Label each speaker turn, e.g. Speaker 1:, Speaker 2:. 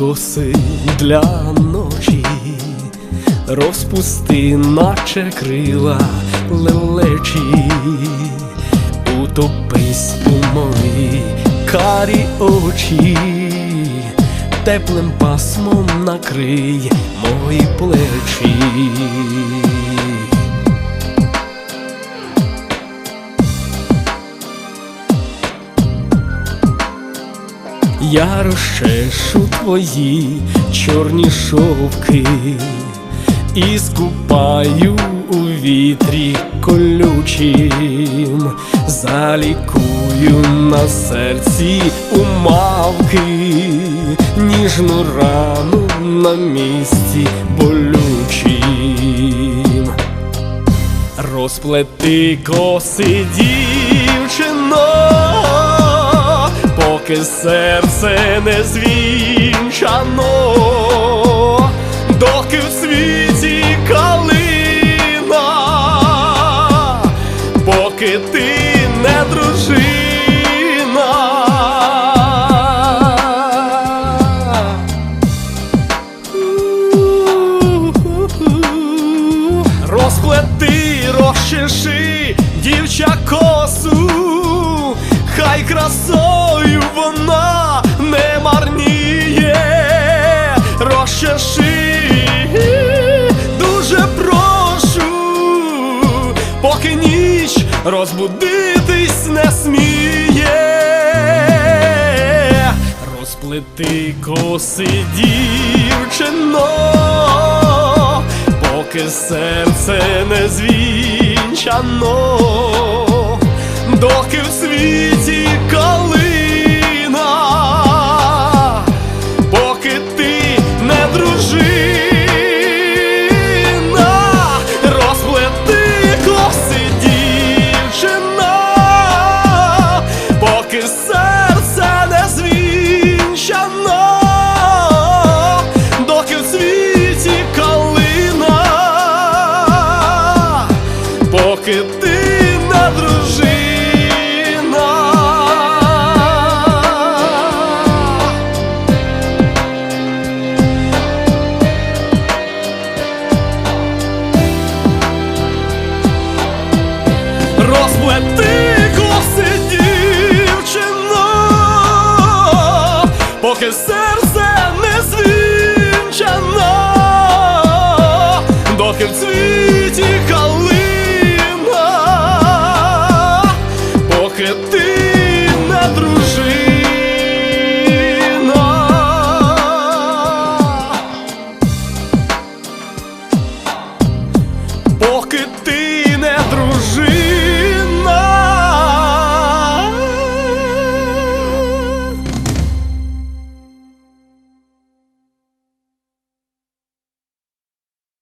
Speaker 1: коси для ночі, розпусти, наче крила лелечі, утопись у мої карі очі, теплим пасмом накрий мої плечі. Я розчешу твої чорні шовки і скупаю у вітрі колючим, залікую на серці умавки, ніжну рану на місці болючим. Розплети коси, дівчино, поки серце не звінчано, доки в світі калина, поки ти не дружина. Розплети, розчеши, дівча косу, хай красою розчеши, дуже прошу, поки ніч розбудитись не сміє. Розплети коси, дівчино, поки серце не звінчано, доки в світі калина, поки ти не дружина, розплети коси, дівчина, поки серце не звінчано, доки в світі калина, поки ти не дружина. розплети коси, дівчино, поки серце не звінчано, доки в світі калина, поки ти не дружина. Поки ти